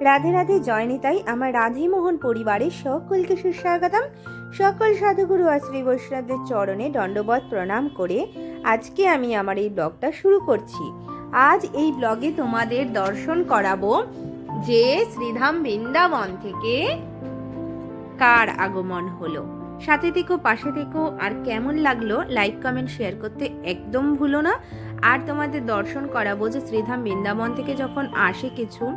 রাধে রাধে জয়নিতাই আমার রাধেমোহন পরিবারের সকলকে সুস্বাগতম। সকল সাধুগুরু আর শ্রী বৈষ্ণবদের চরণে দণ্ডবত প্রণাম করে আজকে আমি আমার এই ব্লগটা শুরু করছি। আজ এই ব্লগে তোমাদের দর্শন করাবো যে শ্রীধাম বৃন্দাবন থেকে কার আগমন হলো। সাথে থেকো, পাশে থেকো, আর কেমন লাগল লাইক, কমেন্ট, শেয়ার করতে একদম ভুলো না। আর তোমাদের দর্শন করাবো যে শ্রীধাম বৃন্দাবন থেকে যখন আসে কিছু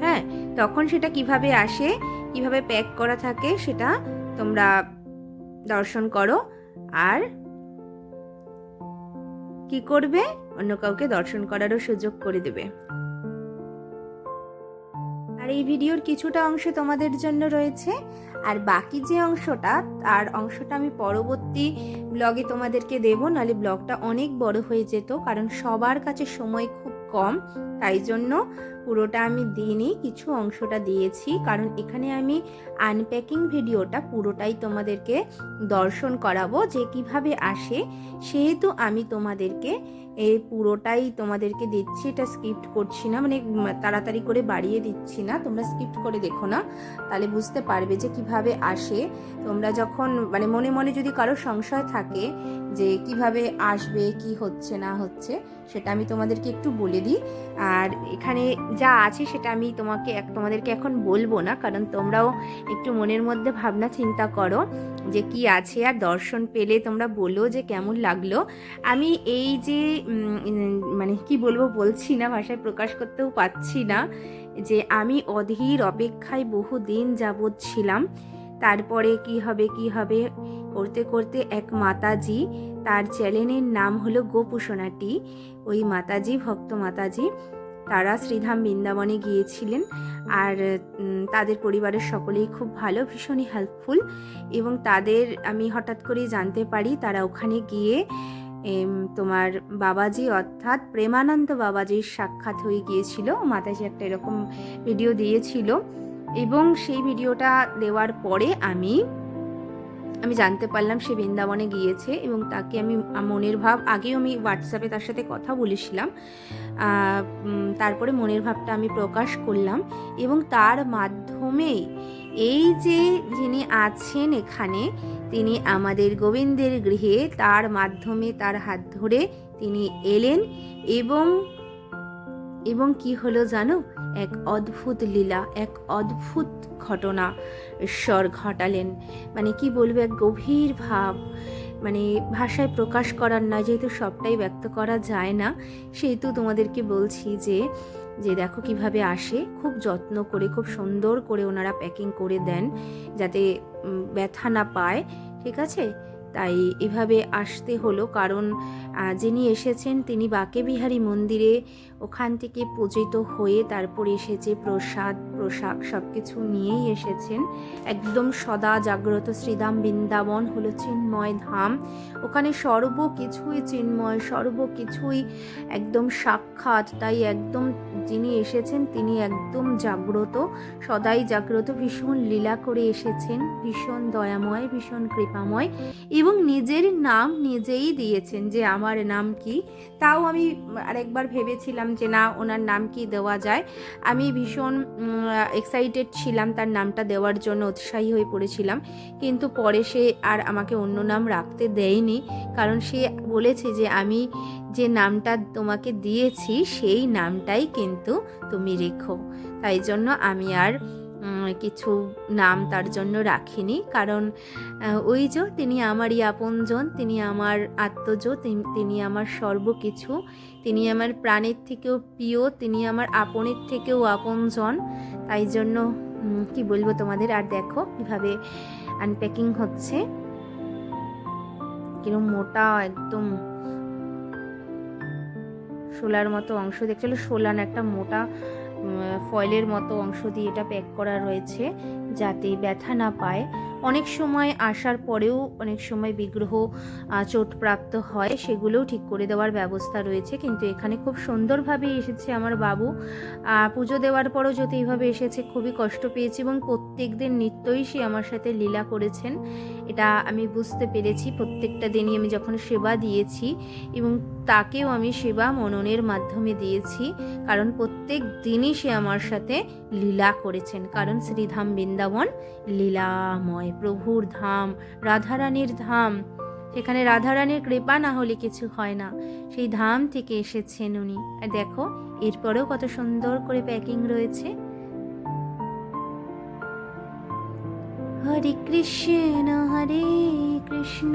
হ্যাঁ তখন সেটা কীভাবে আসে, কীভাবে প্যাক করা থাকে সেটা তোমরা দর্শন করো। আর কি করবে? অন্য কাউকে দর্শন করারও সুযোগ করে দেবে। আর এই ভিডিওর কিছুটা অংশ তোমাদের জন্য রয়েছে। আর বাকি যে অংশটা, তার অংশটা আমি পরবর্তী ব্লগে তোমাদেরকে দেব। নাহলে ব্লগটা অনেক বড় হয়ে যেত, কারণ সবার কাছে সময় খুব কম, তাই জন্য পুরোটা আমি দিইনি কিছু অংশটা দিয়েছি। কারণ এখানে আমি আনপ্যাকিং ভিডিওটা পুরোটাই তোমাদেরকে দর্শন করাবো যে কীভাবে আসে। সেহেতু আমি তোমাদেরকে এই পুরোটাই তোমাদেরকে দিচ্ছি, এটা স্কিপ্ট করছি না মানে তাড়াতাড়ি করে বাড়িয়ে দিচ্ছি না, তোমরা স্কিপ্ট করে দেখো না। তাহলে বুঝতে পারবে যে কীভাবে আসে। তোমরা যখন মানে মনে মনে যদি কারও সংশয় থাকে যে কীভাবে আসবে, কি হচ্ছে, না হচ্ছে, সেটা আমি তোমাদেরকে একটু বলে দিই। আর এখানে যা আছে সেটা আমি তোমাকে এক, তোমাদেরকে এখন বলব না, কারণ তোমরাও একটু মনের মধ্যে ভাবনা চিন্তা করো যে কি আছে, আর দর্শন পেলে তোমরা বলো যে কেমন লাগল। আমি এই যে মানে কি বলব বলছি না, ভাষায় প্রকাশ করতেও পাচ্ছি না, যে আমি অধীর অপেক্ষায় বহু দিন যাবৎ ছিলাম। তারপরে কি হবে কি হবে, করতে করতে এক মাতাজি, তার চ্যানেলের নাম হলো গোপুসোনাটি, ওই মাতাজি, ভক্ত মাতাজি। তারা শ্রীধাম বৃন্দাবনে গিয়েছিলেন আর তাদের পরিবারের সকলেই খুব ভালো, ভীষণই হেল্পফুল এবং তাদের আমি হঠাৎ করেই জানতে পারি তারা ওখানে গিয়ে তোমার বাবাজি অর্থাৎ প্রেমানন্দ বাবাজির সাক্ষাৎ হয়ে গিয়েছিল। মাতাজি একটা এরকম ভিডিও দিয়েছিল এবং সেই ভিডিওটা দেওয়ার পরে আমি আমি জানতে পারলাম সে বৃন্দাবনে গিয়েছে এবং তাকে আমি মনের ভাব, আগেও আমি হোয়াটসঅ্যাপে তার সাথে কথা বলেছিলাম। তারপরে মনের ভাবটা আমি প্রকাশ করলাম এবং তার মাধ্যমেই এই যে যিনি আছেন এখানে, তিনি আমাদের গোবিন্দের গৃহে তার মাধ্যমে তার হাত ধরে তিনি এলেন এবং এবং কি হলো জানো? এক অদ্ভুত লীলা, এক অদ্ভুত ঘটনা ঈশ্বর ঘটালেন। মানে কি বলব, এক গভীর ভাব। মানে ভাষায় প্রকাশ করার নয়, যেহেতু সবটাই ব্যক্ত করা যায় না, সেহেতু তোমাদেরকে বলছি যে যে দেখো কীভাবে আসে। খুব যত্ন করে, খুব সুন্দর করে ওনারা প্যাকিং করে দেন, যাতে ব্যথা না পায়, ঠিক আছে? তাই এভাবে আসতে হলো। কারণ যিনি এসেছেন, তিনি বাকে বিহারী মন্দিরে ওখান থেকে পূজিত হয়ে তারপর এসেছে প্রসাদ পোশাক সব কিছু নিয়েই এসেছেন। একদম সদা জাগ্রত শ্রীধাম বৃন্দাবন হলো চিন্ময় ধাম। ওখানে সর্বকিছুই চিন্ময় সর্বকিছুই একদম সাক্ষাৎ। তাই একদম যিনি এসেছেন তিনি একদম জাগ্রত। সদাই জাগ্রত, ভীষণ লীলা করে এসেছেন। ভীষণ দয়াময়, ভীষণ কৃপাময় এবং নিজের নাম নিজেই দিয়েছেন যে আমার নাম কি। তাও আমি আরেকবার ভেবেছিলাম যে না, ওনার নাম কি দেওয়া যায়? আমি ভীষণ এক্সাইটেড ছিলাম তার নামটা দেওয়ার জন্য, উৎসাহী হয়ে পড়েছিলাম। কিন্তু পরে সে আর আমাকে অন্য নাম রাখতে দেয়নি। কারণ সে বলেছে যে, আমি যে নামটা তোমাকে দিয়েছি, সেই নামটাই কিন্তু তুমি রেখো। তাই জন্য আমি আর কিছু নাম তার জন্য রাখিনি। কারণ ওই যে তিনি আমারই আপনজন, তিনি আমার আত্মজ, তিনি- আমার সর্বকিছু, তিনি আমার প্রাণের থেকেও প্রিয়, তিনি আমার আপনের থেকেও আপনজন। তাই জন্য কি বলব তোমাদের? আর দেখো কীভাবে আনপ্যাকিং হচ্ছে। কিরম মোটা, একদম শোলার মতো অংশ। দেখছিল শোলা না একটা মোটা ফয়েলের মতো অংশ দিয়ে এটা প্যাক করা রয়েছে যাতে ব্যথা না পায়। অনেক সময় আসার পরেও অনেক সময় বিগ্রহ চোটপ্রাপ্ত হয়, সেগুলোও ঠিক করে দেওয়ার ব্যবস্থা রয়েছে। কিন্তু এখানে খুব সুন্দরভাবে এসেছে আমার বাবু। পুজো দেওয়ার পরও যদি এইভাবে এসেছে, খুবই কষ্ট পেয়েছি এবং প্রত্যেক দিন নিত্যই সে আমার সাথে লীলা করেছেন। এটা আমি বুঝতে পেরেছি। প্রত্যেকটা দিনই আমি যখন সেবা দিয়েছি এবং তাকেও আমি সেবা মননের মাধ্যমে দিয়েছি, কারণ প্রত্যেক দিনই সে আমার সাথে লীলা করেছেন। কারণ শ্রীধাম বৃন্দাবন লীলাময়, প্রভুর ধাম, রাধারানীর ধাম। সেখানে রাধারানীর কৃপা না হলে কিছু হয় না। সেই ধাম থেকে এসেছেন উনি। আর দেখো, এরপরেও কত সুন্দর করে প্যাকিং রয়েছে। হরে কৃষ্ণ হরে কৃষ্ণ।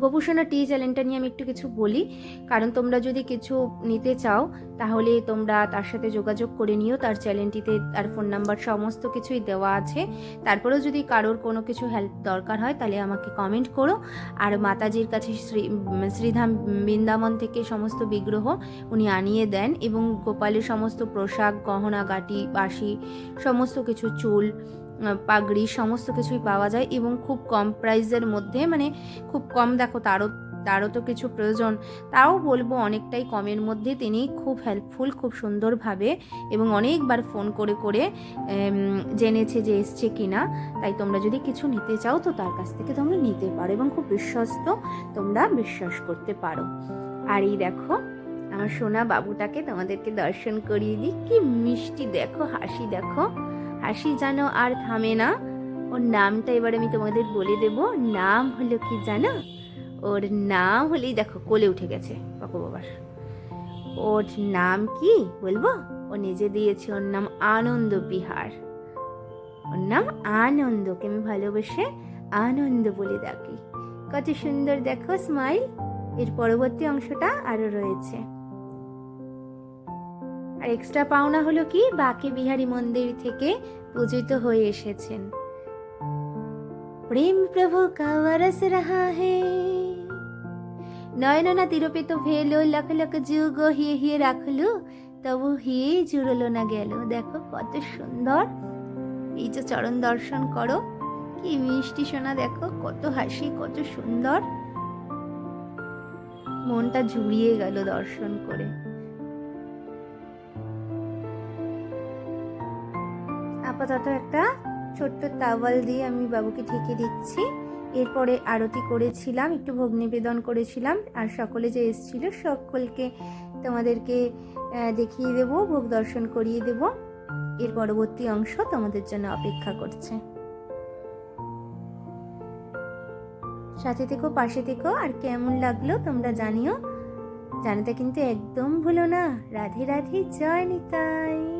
গোপুসোনা টি চ্যানেলটা নিয়ে আমি একটু কিছু বলি। কারণ তোমরা যদি কিছু নিতে চাও, তাহলে তোমরা তার সাথে যোগাযোগ করে নিও। তার চ্যানেলটিতে তার ফোন নাম্বার সমস্ত কিছুই দেওয়া আছে। তারপরেও যদি কারোর কোনো কিছু হেল্প দরকার হয়, তাহলে আমাকে কমেন্ট করো। আর মাতাজির কাছে শ্রী শ্রীধাম বৃন্দাবন থেকে সমস্ত বিগ্রহ উনি আনিয়ে দেন এবং গোপালের সমস্ত পোশাক, গহনা, গাটি, বাঁশি, সমস্ত কিছু চুল পাগড়ি সমস্ত কিছুই পাওয়া যায় এবং খুব কম প্রাইসের মধ্যে মানে খুব কম দেখো তারও তারও তো কিছু প্রয়োজন। তাও বলব অনেকটাই কমের মধ্যে তিনি খুব হেল্পফুল খুব সুন্দরভাবে এবং অনেকবার ফোন করে করে জেনেছে যে এসছে কিনা। তাই তোমরা যদি কিছু নিতে চাও তো তার কাছ থেকে তোমরা নিতে পারো এবং খুব বিশ্বস্ত তোমরা বিশ্বাস করতে পারো। আর এই দেখো, আমার সোনা বাবুটাকে তোমাদেরকে দর্শন করিয়ে দিই। কি মিষ্টি দেখো, হাসি দেখো। হাসি যেন আর থামে না। ওর নামটা এবার আমি তোমাদের বলে দেব। নাম হলো কি জানো? ওর নাম হলেই দেখো কোলে উঠে গেছে পাকো বাবার। ওর নাম কি বলব? ও নিজে দিয়েছে ওর নাম আনন্দ বিহার। ওর নাম আনন্দকে আমি ভালোবেসে আনন্দ বলে ডাকি। কত সুন্দর দেখো স্মাইল এর পরবর্তী অংশটা আরও রয়েছে। এক্সট্রা পাওনা হলো কি? বাকি বিহারি মন্দির থেকে পূজিত হয়ে এসেছেন। প্রেম প্রভু কাওয়ারস রাহা হে। নয়ননা তিরপিত ভেলো লক্ষ লক্ষ যুগ হিয়ে হিয়ে রাখল, তবু হিয়ে জুড়লো না গেল। দেখো কত সুন্দর। এই যে চরণ দর্শন করো। কি মিষ্টি শোনা দেখো কত হাসি, কত সুন্দর। মনটা জুড়িয়ে গেল দর্শন করে। আপাতত একটা ছোট্ট তাওয়াল দিয়ে আমি বাবুকে ঢেকে দিচ্ছি। এরপরে আরতি করেছিলাম, একটু ভোগ নিবেদন করেছিলাম, আর সকলে যে এসেছিল সকলকে তোমাদেরকে দেখিয়ে দেব, ভোগ দর্শন করিয়ে দেব। এর পরবর্তী অংশ তোমাদের জন্য অপেক্ষা করছে। সাথে থেকো, পাশে থেকো, আর কেমন লাগল তোমরা জানিও। জানাতে কিন্তু একদম ভুলো না। রাধে রাধে, জয় নিতাই।